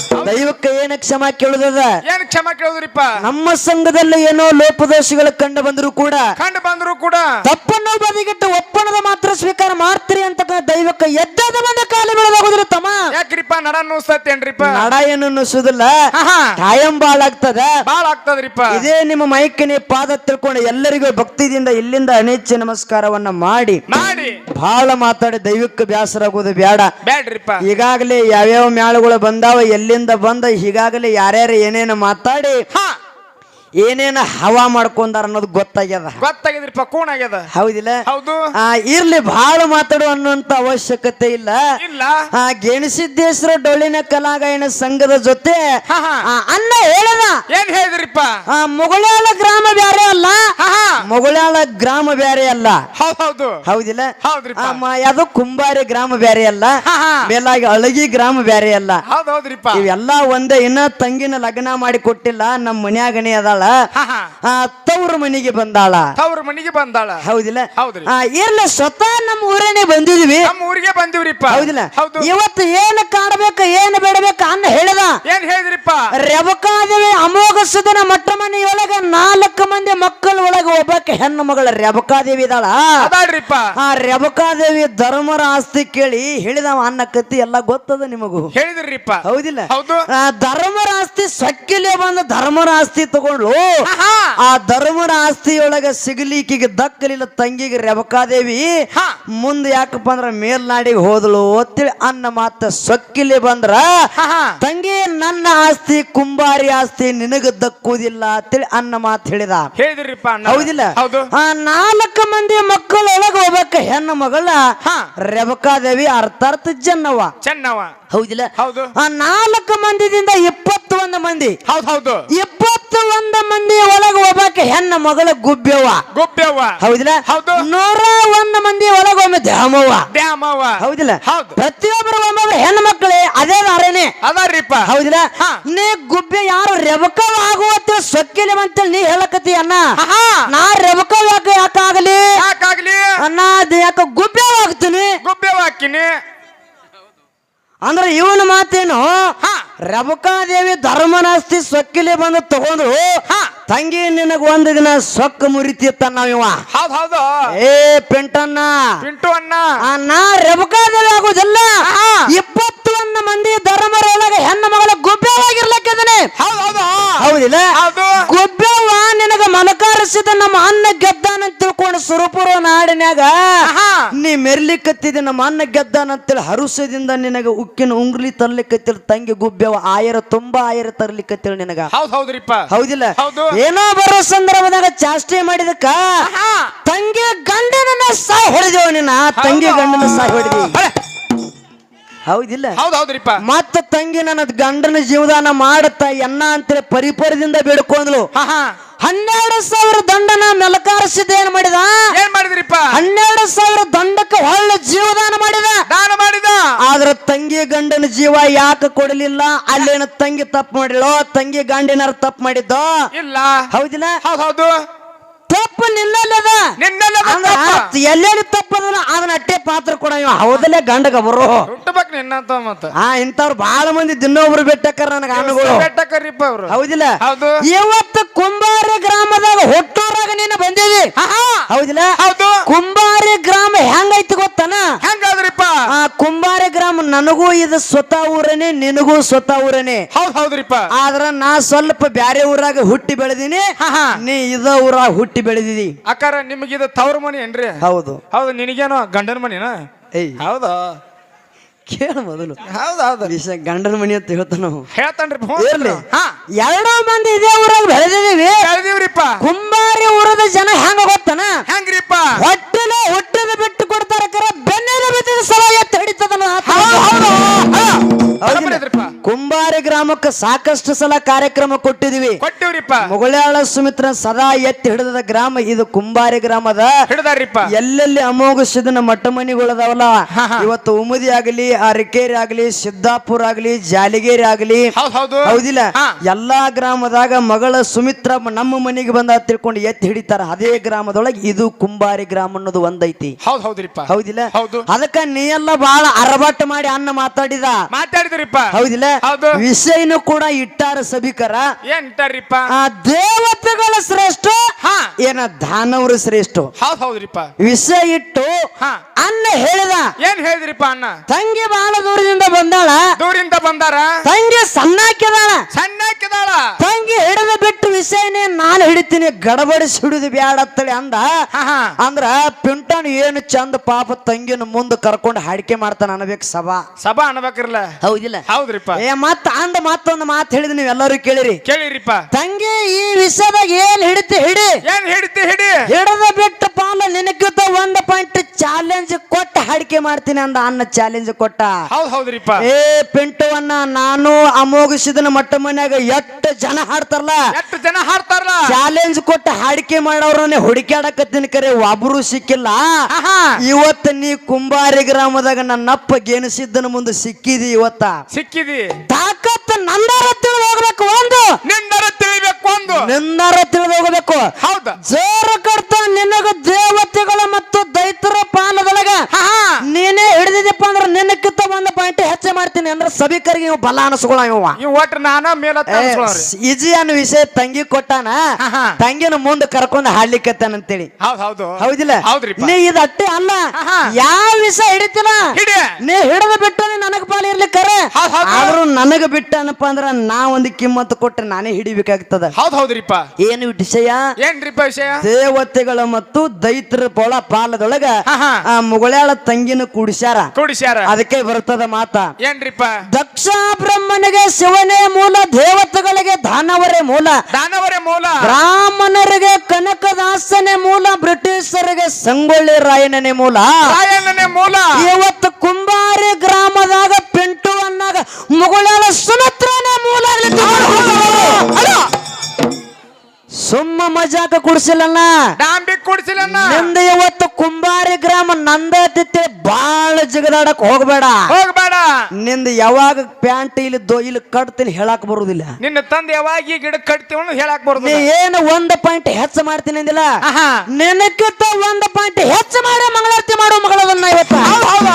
ದೈವಕ್ಕೆ ಏನ ಕ್ಷಮಾ ಕೇಳುದದ ಏನ್ ಕ್ಷಮ ಕೇಳಿದ್ರಿಪ್ಪ ನಮ್ಮ ಸಂಘದಲ್ಲಿ ಏನೋ ಲೋಪದೋಷಗಳು ಕಂಡು ಬಂದರೂ ಕೂಡ ಕಂಡು ಬಂದ್ರು ಕೂಡ ತಪ್ಪನ್ನು ಬದಿಗಿಟ್ಟು ಒಪ್ಪಣದ ಮಾತ್ರ ಸ್ವೀಕಾರ ಮಾಡ್ತೀರಿ ಅಂತ ದೈವಕ್ಕೆ ಎದ್ದದ ಬಂದ ಕಾಲು ಬೆಳೆದಾಗುದಿಲ್ಲ ತಮ್ಮ ಯಾಕ್ರಿಪ್ಪ ನಡ ನುಸ್ತೇನ್ರಿಪ್ಪ ನಡ ಏನು ಅನ್ನಿಸುದಿಲ್ಲ ಆಹಾ ಕಾಯಂ ಬಾಳಾಗ್ತದ ಬಾಳ ಆಗ್ತದ್ರಿಪ್ಪ ಇದೇ ನಿಮ್ಮ ಮೈಕನೆ ಪಾದ ತಿಳ್ಕೊಂಡು ಎಲ್ಲರಿಗೂ ಭಕ್ತಿದಿಂದ ಇಲ್ಲಿಂದ ಅನೇಚ್ಛ ನಮಸ್ಕಾರವನ್ನ ಮಾಡಿ ಮಾಡಿ ಬಹಳ ಮಾತಾಡಿ ದೈವಕ್ಕೆ ಬ್ಯಾಸರಾಗೋದು ಬೇಡ ಬ್ಯಾಡ್ರಿಪ್ಪ ಈಗಾಗಲೇ ಯಾವ್ಯಾವ ಮ್ಯಾಳಗಳು ಬಂದಾವ ಎಲ್ಲಿಂದ ಬಂದ ಈಗಾಗಲೇ ಯಾರ್ಯಾರು ಏನೇನು ಮಾತಾಡಿ ಏನೇನು ಹವಾ ಮಾಡ್ಕೊಂಡಾರ ಅನ್ನೋದು ಗೊತ್ತಾಗ್ಯದ. ಗೊತ್ತಾಗಿದ್ರಿಪ್ಪ ಕೂನ್ ಆಗ್ಯದ. ಹೌದಿಲ್ಲ? ಹೌದು. ಆ ಇರ್ಲಿ ಬಹಳ ಮಾತಾಡು ಅನ್ನುವಂತ ಅವಶ್ಯಕತೆ ಇಲ್ಲ. ಇಲ್ಲ. ಆ ಗೆಣಸಿದ್ದೇಶ್ವರ ಡೊಳ್ಳಿನ ಕಲಾಗಾಯನ ಸಂಘದ ಜೊತೆ ಹಾ ಹಾ. ಆ, ಅನ್ನ ಹೇಳದ. ಏನ್ ಹೇಳಿದ್ರಿಪ್ಪ? ಆ ಮುಗುಳ್ಯಾಳ ಗ್ರಾಮ ಬ್ಯಾರೆ ಅಲ್ಲ? ಹಾ ಗ್ರಾಮ ಬ್ಯಾರೆ ಅಲ್ಲ? ಹೌದ್ ಹೌದು. ಹೌದಿಲ್ಲ? ಹೌದ್ರಿಪ್ಪ. ಆ, ಮ- ಯಾವ್ದು ಕುಂಬಾರಿ ಗ್ರಾಮ ಬ್ಯಾರೆ ಅಲ್ಲ? ಹಾ ಹಾ. ಮೇಲಾಗಿ ಅಳಗಿ ಗ್ರಾಮ ಬ್ಯಾರೆ ಅಲ್ಲ? ಹೌದ್ ಹೌದ್ರಿಪ್ಪ. ಇವೆಲ್ಲ ಒಂದೇ ಇನ್ನ ತಂಗಿನ ಲಗ್ನ ಮಾಡಿ ಕೊಟ್ಟಿಲ್ಲ ನಮ್ಮ ಮನ್ಯಾಗನೇ ಅದಾಳ. ಆ ತವ್ರ ಮನೆಗೆ ಬಂದಾಳ. ಅವ್ರ ಮನೆಗೆ ಬಂದಾಳ. ಹೌದಿಲ್ಲ? ಹೌದ್ರಿ. ಇರ್ಲಿ ಸ್ವತಃ ನಮ್ಮ ಊರೇನೆ ಬಂದಿದ್ವಿ. ನಮ್ಮ ಊರಿಗೆ ಬಂದಿವ್ರಿಪ್ಪ. ಹೌದಿಲ್ಲ? ಹೌದು. ಇವತ್ತು ಏನ್ ಕಾಡ್ಬೇಕು ಏನ್ ಬೇಡಬೇಕು ಅನ್ನ ಹೇಳಿದ? ಏನ್ ಹೇಳಿದ್ರಿಪ್ಪ? ರೆಬಕಾದೇವಿ ಅಮೋಘ ಸುಧನ ಮಟ್ಟ ಮನೆಯೊಳಗ ನಾಲ್ಕು ಮಂದಿ ಮಕ್ಕಳ ಒಬ್ಬಾಕೆ ಹೆಣ್ಣು ಮಗಳ ರೆಬಕಾದೇವಿ ಇದಾಳ ಅದಾಳ್ರಿಪ್ಪ. ಆ ರೆಬಕಾದೇವಿ ಧರ್ಮರ ಆಸ್ತಿ ಕೇಳಿ ಹೇಳಿದವ ಅನ್ನ ಕತ್ತಿ ಎಲ್ಲ ಗೊತ್ತದ ನಿಮಗೂ? ಹೇಳಿದ್ರಿಪ್ಪ. ಹೌದಿಲ್ಲ? ಹೌದು. ಆ ಧರ್ಮರ ಆಸ್ತಿ ಸಕ್ಕಿಲೆ ಬಂದ ಧರ್ಮರ ಆಸ್ತಿ ತಗೊಂಡ್ಲು. ಆ ಧರ್ಮರ ಆಸ್ತಿಯೊಳಗ ಸಿಗ್ಲಿಕ್ಕಿಗೆ ದಕ್ಕಲಿಲ್ಲ ತಂಗಿಗೆ ರೆಬಕಾದೇವಿ. ಮುಂದೆ ಯಾಕಪ್ಪ ಅಂದ್ರ ಮೇಲ್ನಾಡಿಗೆ ಹೋದಳು ಅಂತೇಳಿ ಅನ್ನ ಮಾತ ಸೊಕ್ಕಿಲಿ ಬಂದ್ರ. ತಂಗಿ ನನ್ನ ಆಸ್ತಿ ಕುಂಬಾರಿ ಆಸ್ತಿ ನಿನಗ ದಕ್ಕುವುದಿಲ್ಲ ಅಂತೇಳಿ ಅನ್ನ ಮಾತು ಹೇಳಿದ. ಹೇಳಿದ್ರಿಪ್ಪ ಅಣ್ಣ. ಹೌದು. ಆ ನಾಲ್ಕು ಮಂದಿ ಮಕ್ಕಳೊಳಗ ಹೋಗ್ಬೇಕ ಹೆಣ್ಣು ಮಗಳ ಹಾ. ರೆಬಕಾದೇವಿ ಅರ್ಥಾರ್ಥ ಜನ್ನವ ಚೆನ್ನವ ಹೌದಿಲ್ಲ? ಹೌದು. ಆ ನಾಲ್ಕು ಮಂದಿದಿಂದ ಇಪ್ಪತ್ತೊಂದು ಮಂದಿ. ಹೌದ್ ಹೌದು. ಇಪ್ಪತ್ತು ಒಂದು ಮಂದಿ ಒಳಗ ಒಬ್ಬಾಕೆ ಹೆಣ್ಣ ಮಗಳ ಗುಬ್ಬ್ಯವ್ವ ಗುಬ್ಬ್ಯವ್ವ ಹೌದಿಲ್ಲ? ಹೌದು. ನೂರ ಒಂದು ಮಂದಿ ಒಳಗೊಮ್ಮೆ ದ್ಯಾಮವ್ವ. ದ್ಯಾಮವ್ವ. ಹೌದಿಲ್ಲ? ಹೌದು. ಪ್ರತಿಯೊಬ್ಬರು ಒಮ್ಮೊಬ್ಬ ಹೆಣ್ಣು ಮಕ್ಕಳೇ ಅದೇ ದಾರೇನೆ ಅದಾರಿಪ್ಪ. ಹೌದಿಲ್ಲ. ನೀ ಗುಬ್ಬೆ ಯಾರು ರೆಬಕವ್ ಆಗುವತ್ತ ಸೊಕ್ಕಿಲಿ ಅಂತೇಳಿ ನೀ ಹೇಳಕತಿ ಅಣ್ಣ. ನಾ ರೆಬಕವ್ ಯಾಕೆ ಯಾಕಾಗಲಿ? ಯಾಕಾಗ್ಲಿ? ಅಣ್ಣ ಅದು ಯಾಕೆ ಗುಬ್ಬೆ ಆಗ್ತೀನಿ. ಗುಬ್ಬೆ ಹಾಕಿನಿ ಅಂದ್ರೆ ಇವನ ಮಾತೇನು? ಹಾ. ರಬಕಾದೇವಿ ಧರ್ಮನಾಸ್ತಿ ಸೊಕ್ಕಿಲಿ ಬಂದು ತಗೊಂಡು ಹಾ. ತಂಗಿ ನಿನಗ ಒಂದು ದಿನ ಸೊಕ್ಕ ಮುರಿತಿತ್ತ ಇವ ಹೌದ್ ಹೌದು. ಏ ಪೆಂಟಣ್ಣ. ಪಿಂಟು ಅಣ್ಣ. ಆ, ನಾ ರಬಕಾದೇವಿ ಆಗೋದಿಲ್ಲ. ಇಪ್ಪತ್ತು ಇಪ್ಪತ್ತೊಂದು ಮಂದಿ ಧರ್ಮರೊಳಗೆ ಹೆಣ್ಣು ಮಗಳ ಗುಬ್ಬೆವಾಗಿರ್ಲಕ್ಕಿದ್ದಾನೆ ಹೌದ್ ಹೌದು ಹೌದಿಲ್ಲ ಹೌದು ಗುಬ್ಬೆವ್ವ ನಿನಗ ಮನಕಾರಿಸಿದ ನಮ್ಮ ಅನ್ನ ಗೆದ್ದಾನಂತ ತಿಳ್ಕೊಂಡು ಸುರಪುರ ನಾಡಿನ್ಯಾಗ ಆಹಾ. ನೀ ಮೆರ್ಲಿಕ್ಕತ್ತಿದ ನಮ್ಮ ಅನ್ನ ಗೆದ್ದಾನಂತೇಳಿ ಹರುಸದಿಂದ ನಿನಗ ಉಕ್ಕಿನ ಉಂಗ್ಲಿ ತರ್ಲಿಕತ್ತಿರ ತಂಗಿ ಗುಬ್ಬೆವ ಆಯರ ತುಂಬಾ ಆಯರ ತರ್ಲಿಕತ್ತಿರ ನಿನಗ. ಹೌದಿಲ್ಲ? ಹೌದು. ಏನೋ ಬರೋ ಸಂದರ್ಭದಾಗ ಚಾಷ್ಟೆ ಮಾಡಿದಕ್ಕ. ತಂಗಿ ಗಂಡನನ್ನ ಸಾಯ್ ಹೊಡೆದೇವ ನಿನ್ನ ತಂಗಿ. ಗಂಡನ ಸಾಯ್ ಹೊಡೆದಿ. ಹೌದಿಲ್ಲ? ಹೌದ್ ಹೌದ್ರಿಪ್ಪ ಮತ್ತ ತಂಗಿ ನನ್ನ ಗಂಡನ ಜೀವದಾನ ಮಾಡತ್ತ ಎನ್ನ ಅಂತೇಳಿ ಪರಿಪರದಿಂದ ಬೇಡ್ಕೊಂಡ್ಲು. ಹನ್ನೆರಡು ಸಾವಿರ ದಂಡನ ಮೆಲಕಾರಿಸಿದ ಏನ್ ಮಾಡಿದ? ಏನ್ ಮಾಡಿದ್ರಿಪ್ಪ? ಹನ್ನೆರಡು ಸಾವಿರ ದಂಡಕ್ಕೆ ಒಳ್ಳೆ ಜೀವದಾನ ಮಾಡಿದ. ದಾನ ಮಾಡಿದ. ಆದ್ರ ತಂಗಿ ಗಂಡನ ಜೀವ ಯಾಕೆ ಕೊಡಲಿಲ್ಲ? ಅಲ್ಲೇನ ತಂಗಿ ತಪ್ಪು ಮಾಡಿಳೋ ತಂಗಿ ಗಂಡಿನಾರ ತಪ್ಪು ಮಾಡಿದ್ದೋ? ಇಲ್ಲ. ಹೌದಿಲ್ಲ? ಹೌದ್ ಹೌದು. ತಪ್ಪು ನಿನ್ನಲ್ಲದ. ಎಲ್ಲೆಲ್ಲಿ ಅಂದ್ರ ಎಲ್ಲೇನು ತಪ್ಪದಲ್ಲ ಅದನ್ನ ಅಟ್ಟೆ ಪಾತ್ರ ಕೊಡ ಇವ. ಹೌದಲ್ಲೇ ಗಂಡಗ ಬರೋ. ಹುಟ್ಟಬೇಕು ನಿನ್ನಂತ ಮತ್ತ. ಆ ಇಂಥವ್ರು ಬಹಳ ಮಂದಿ ದಿನೊಬ್ರು ಬೆಟ್ಟಕ್ಕಾರ ನನಗ ಕರಿಪ್ಪ ಅವ್ರು. ಹೌದಿಲ್ಲ? ಹೌದು. ಇವತ್ತು ಕುಂಬಾರಿ ಗ್ರಾಮದಾಗ ಹುಟ್ಟೂರಾಗ ನೀನು ಬಂದಿದಿ. ಹೌದಿಲ್ಲ? ಹೌದು. ಕುಂಬಾರಿ ಗ್ರಾಮ ಹೆಂಗೈತಿ ಗೊತ್ತನ? ಹೆಂಗಾದ್ರಿಪ್ಪ? ಆ ಕುಂಬಾರಿ ಗ್ರಾಮ ನನಗೂ ಇದು ಸ್ವತಃ ಊರನೇ ನಿನಗೂ ಸ್ವತಃ ಊರನೇ. ಹೌದ್ ಹೌದ್ರಿಪ್ಪ. ಆದ್ರ ನಾ ಸ್ವಲ್ಪ ಬ್ಯಾರೆ ಊರಾಗ ಹುಟ್ಟಿ ಬೆಳೆದೀನಿ. ಆಹಾ. ನೀ ಇದ ಊರಾಗ ಹುಟ್ಟಿ ಬೆಳೆದಿದಿ? ಅಕ್ಕಾರ ನಿಮಗಿದ ತವ್ರ ಮನಿ ಏನ್ರಿ? ಹೌದು. ಹೌದು ನಿನಗೇನೋ ಗಂಡನ ಮನಿನ? ಏಯ್. ಹೌದು. ಕೇಳ ಮೊದಲು. ಹೌದು ಹೌದು. ವಿಷಯ ಗಂಡನ ಮನಿ ಅಂತ ಹೇಳ್ತಾನ ಹೇಳ್ತಾನ್ರಿ ಇರ್ಲಿ ಹಾ. ಎರಡೋ ಮಂದಿ ಇದೇ ಊರಾಗ ಬೆಳೆದಿದೀವಿ ಬೆಳೆದಿವ್ರಿಪ್ಪ. ಕುಂಬಾರಿ ಊರದ ಜನ ಹೆಂಗ ಗೊತ್ತನ? ಹೆಂಗ್ರಿಪ್ಪ? ಹೊಟ್ಟೆಲೆ ಹುಟ್ಟದ ಬಿಟ್ಟು ಕೊಡ್ತಾರ ಕರೆ ಬೆನ್ನೆಲೆ ಬಿದ್ದ ಸಲ ಎತ್ತ ಹಿಡಿತದನ. ಕುಂಬಾರಿ ಗ್ರಾಮಕ್ಕೆ ಸಾಕಷ್ಟು ಸಲ ಕಾರ್ಯಕ್ರಮ ಕೊಟ್ಟಿದೀವಿ. ಕೊಟ್ಟಿವ್ರಿಪ್ಪ. ಮುಗುಳ್ಯಾಳ ಸುಮಿತ್ರ ಸದಾ ಎತ್ತಿ ಹಿಡಿದ ಗ್ರಾಮ ಇದು ಕುಂಬಾರಿ ಗ್ರಾಮದ ಹಿಡ್ದಾರಿಪ್ಪ ಎಲ್ಲೆಲ್ಲಿ ಅಮೋಘ ಸಿದ್ಧನ ಮಠ ಮನಿಗಳದಾವಲ್ಲ. ಇವತ್ತು ಉಮದಿ ಆಗಲಿ ಅರಕೇರಿ ಆಗಲಿ ಸಿದ್ದಾಪುರ ಆಗಲಿ ಜಾಲಿಗೇರಿ ಆಗಲಿ. ಹೌದ್ ಹೌದು. ಹೌದಿಲ್ಲ? ಎಲ್ಲಾ ಗ್ರಾಮದಾಗ ಮಗಳ ಸುಮಿತ್ರ ನಮ್ಮ ಮನೆಗೆ ಬಂದ ತಿಳ್ಕೊಂಡು ಎತ್ತಿ ಹಿಡಿತಾರ. ಅದೇ ಗ್ರಾಮದೊಳಗೆ ಇದು ಕುಂಬಾರಿ ಗ್ರಾಮ ಅನ್ನೋದು ಒಂದೈತಿ. ಹೌದಿಲ್ಲ? ಹೌದು. ಅದಕ್ಕ ನೀ ಎಲ್ಲ ಬಹಳ ಅರಬಟ್ಟು ಮಾಡಿ ಅನ್ನ ಮಾತಾಡಿದ. ಮಾತಾಡಿದ್ರಿಪ್ಪ. ಹೌದಿಲ್ಲ? ಹೌದು. ವಿಷಯನು ಕೂಡ ಇಟ್ಟಾರ ಸಭಿಕರ. ಏನ್ ಇಟ್ಟಾರಿಪ್ಪ ಆ ದೇವತೆಗಳ ಶ್ರೇಷ್ಠ ಹಾ. ಏನ ದಾನವರು ಶ್ರೇಷ್ಠ. ಹೌದ್ ಹೌದ್ರಿಪ್ಪ. ವಿಷಯ ಇಟ್ಟು ಅನ್ನ ಹೇಳಿದ. ಏನ್ ಹೇಳಿದ್ರಿಪ್ಪ ಅಣ್ಣ ತಂಗಿ ಬಹಳ ದೂರದಿಂದ ಬಂದಾಳ. ದೂರಿಂದ ಬಂದಾರ? ತಂಗಿ ಸಣ್ಣಾಕಿದಾಳ ಸಣ್ಣಕ್ಕಿದಾಳ ತಂಗಿ ಹಿಡಿದ ಬಿಟ್ಟು ವಿಷಯನೇ ನಾನು ಹಿಡಿತೀನಿ ಗಡಬಡಿಸಿ ಹಿಡಿದು ಬ್ಯಾಡ ಅಂತೇಳಿ ಅಂದ. ಹಾ ಅಂದ್ರ ಪಿಂಟನ್ ಏನು ಚಂದ ಪಾಪ ತಂಗಿನ ಮುಂದೆ ಕರ್ಕೊಂಡು ಹಾಡಿಕೆ ಮಾಡ್ತಾನ ಅನ್ಬೇಕು ಸಭಾ. ಸಭಾ ಅನ್ಬೇಕಿರ್ಲ ಹೌದಿಲ್ಲ. ಹೌದ್ರಿಪ್ಪ. ಏ ಮತ್ತ ಅಂದ ಮತ್ತೊಂದು ಮಾತು ಹೇಳಿದ್ ನೀವು ಎಲ್ಲರೂ ಕೇಳಿರಿ. ಕೇಳಿರಿಪ್ಪ. ತಂಗಿ ಈ ವಿಷಯದಾಗ ಏನ್ ಹಿಡಿತಿ ಹಿಡಿ? ಏನ್ ಹಿಡಿತಿ ಹಿಡಿ? ಹಿಡದ ಬಿಟ್ಟ ಪಾಲ ನಿನಗಿಂತ ಒಂದ್ ಪಾಯಿಂಟ್ ಚಾಲೆಂಜ್ ಕೊಟ್ಟ ಹಾಡಿಕೆ ಮಾಡ್ತೀನಿ ಅಂದ ಅನ್ನ ಚಾಲೆಂಜ್ ಕೊಟ್ಟ. ಹೌದ್ ಹೌದ್ರಿಪ್ಪ. ಏ ಪಿಂಟುವನ್ನ ನಾನು ಅಮೋಗಿಸಿದನ ಮಟ್ಟ ಮನ್ಯಾಗ ಎಷ್ಟು ಜನ ಹಾಡ್ತಾರಲ್ಲ? ಎಷ್ಟು ಜನ ಹಾಡ್ತಾರಲ್ಲ? ಚಾಲೆಂಜ್ ಕೊಟ್ಟ ಹಾಡಿಕೆ ಮಾಡೋರನ್ನೇ ಹುಡುಕಾಡಕತ್ತೀನಿ ಕರೆ ಒಬ್ರು ಸಿಕ್ಕಿಲ್ಲ. ಇವತ್ತ ನೀ ಕುಂಬಾರಿ ಗ್ರಾಮದಾಗ ನನ್ನಪ್ಪ ಗೆನಿಸಿದ್ದನ ಮುಂದೆ ಸಿಕ್ಕಿದಿ ಇವತ್ತ. ಸಿಕ್ಕಿದಿ. ತಾಕತ್ ನಂದರ ತಿಳಿದು ಹೋಗ್ಬೇಕು ಒಂದು. ನಿನ್ನರ ತಿಳಿಬೇಕು ಒಂದು. ನಿನ್ನರ ತಿಳಿದು ಹೋಗ್ಬೇಕು. ಹೌದ. ಜೋರ ಕಡ್ತ ನಿನಗ ದೇವತೆಗಳ ಮತ್ತು ದೈತರ ಪಾಲದೊಳಗ ನೀನೇ ಹಿಡಿದಿದ್ದಪ್ಪ ಅಂದ್ರೆ ನಿನ್ನಕ್ಕಿಂತ ಒಂದು ಪಾಯಿಂಟ್ ಹೆಚ್ಚೆ ಮಾಡ್ತೀನಿ ಅಂದ್ರೆ ಸಭಿಕರಿಗೆ ಇವ್ ಬಲ ಅನಸ್ಕೊಳ ಇವ ಈ ಒಟ್ಟ ನಾನ. ಇಜಿ ಅನ್ನೋ ವಿಷಯ ತಂಗಿ ಕೊಟ್ಟಾನ. ತಂಗಿನ ಮುಂದೆ ಕರ್ಕೊಂಡು ಹಾಡ್ಲಿಕ್ಕತ್ತಾನಂತೇಳಿ ಹೌದ್ ಹೌದು. ಹೌದಿಲ್ಲ? ಹೌದ್ರಿ ನೀ ಇದು ಅಟ್ಟೆ ಅಲ್ಲ. ಯಾವ ವಿಷಯ ಹಿಡಿತಿಲ್ಲ ಹಿಡಿ. ನೀ ಹಿಡಿದು ಬಿಟ್ಟು ನನಗ ಪಾಲ ಇರ್ಲಿ ಕರೆ. ಹೌದು. ಆದ್ರೂ ನನಗ ಬಿಟ್ಟನಪ್ಪ ಅಂದ್ರ ನಾ ಒಂದು ಕಿಮ್ಮತ್ತು ಕೊಟ್ರೆ ನಾನೇ ಹಿಡಿಬೇಕಾಗ್ತದ. ಹೌದ್ ಹೌದ್ರಿಪ್ಪ. ಏನು ವಿಷಯ? ಏನ್ರಿಪ್ಪ ವಿಷಯ? ದೇವತೆಗಳ ಮತ್ತು ದೈತ್ರ ಪೊಳ ಪಾಲದೊಳಗ ಮುಗುಳ್ಯಾಳ ತಂಗಿನ ಕುಡಿಸ್ಯಾರ. ಕುಡಿಸ್ಯಾರ. ಅದಕ್ಕೆ ಬರ್ತದ ಮಾತಾ. ಏನ್ರಿಪ್ಪ? ದಕ್ಷ ಬ್ರಹ್ಮನಿಗೆ ಶಿವನೇ ಮೂಲ ದೇವತೆಗಳಿಗೆ ದಾನವರೇ ಮೂಲ. ದಾನವರೇ ಮೂಲ. ಬ್ರಾಹ್ಮಣರಿಗೆ ಕನಕದಾಸನೇ ಮೂಲ ಬ್ರಿಟಿಷರಿಗೆ ಸಂಗೊಳ್ಳಿ ರಾಯಣನೇ ಮೂಲ. ರಾಯಣ್ಣನೇ ಮೂಲ. ಇವತ್ತು ಕುಂಬಾರಿ ಗ್ರಾಮದಾಗ ಪಿಂಟು ಅನ್ನಾಗ ಮುಗುಳಾಳ ಸುನತ್ರನೇ ಮೂಲ ಸುಮ್ಮ ಮಜಾಕ ಕುಡಿಸಿಲ್ಲ ಡಾಂಬಿ ಕುಡಿಸಿಲನ್ನ ನಿಂದ ಇವತ್ತು ಕುಂಬಾರಿ ಗ್ರಾಮ ನಂದತಿತ್ತೆ ಬಾಳ ಜಿಗದಾಡಕ್ ಹೋಗ್ಬೇಡ. ಹೋಗ್ಬೇಡ. ನಿಂದ ಯಾವಾಗ ಪ್ಯಾಂಟ್ ಇಲ್ಲಿ ದೊ ಇಲ್ಲಿ ಕಟ್ತೀನಿ ಹೇಳಕ್ ಬರುದಿಲ್ಲ. ನಿನ್ನ ತಂದೆ ಯಾವಾಗ ಈ ಗಿಡ ಕಟ್ತೀವ ಹೇಳಕ್ ಬರುದು ನೀ ಏನು ಒಂದ್ ಪಾಯಿಂಟ್ ಹೆಚ್ಚು ಮಾಡ್ತೀನಿ ಅಂದಿಲ್ಲ. ನಿನಕ್ಕಿಂತ ಒಂದ್ ಪಾಯಿಂಟ್ ಹೆಚ್ಚು ಮಾಡಿ ಮಂಗಳಾರತಿ ಮಾಡೋ ಮಗಳದನ್ನ ಇವತ್ತು. ಹೌದು ಹೌದು.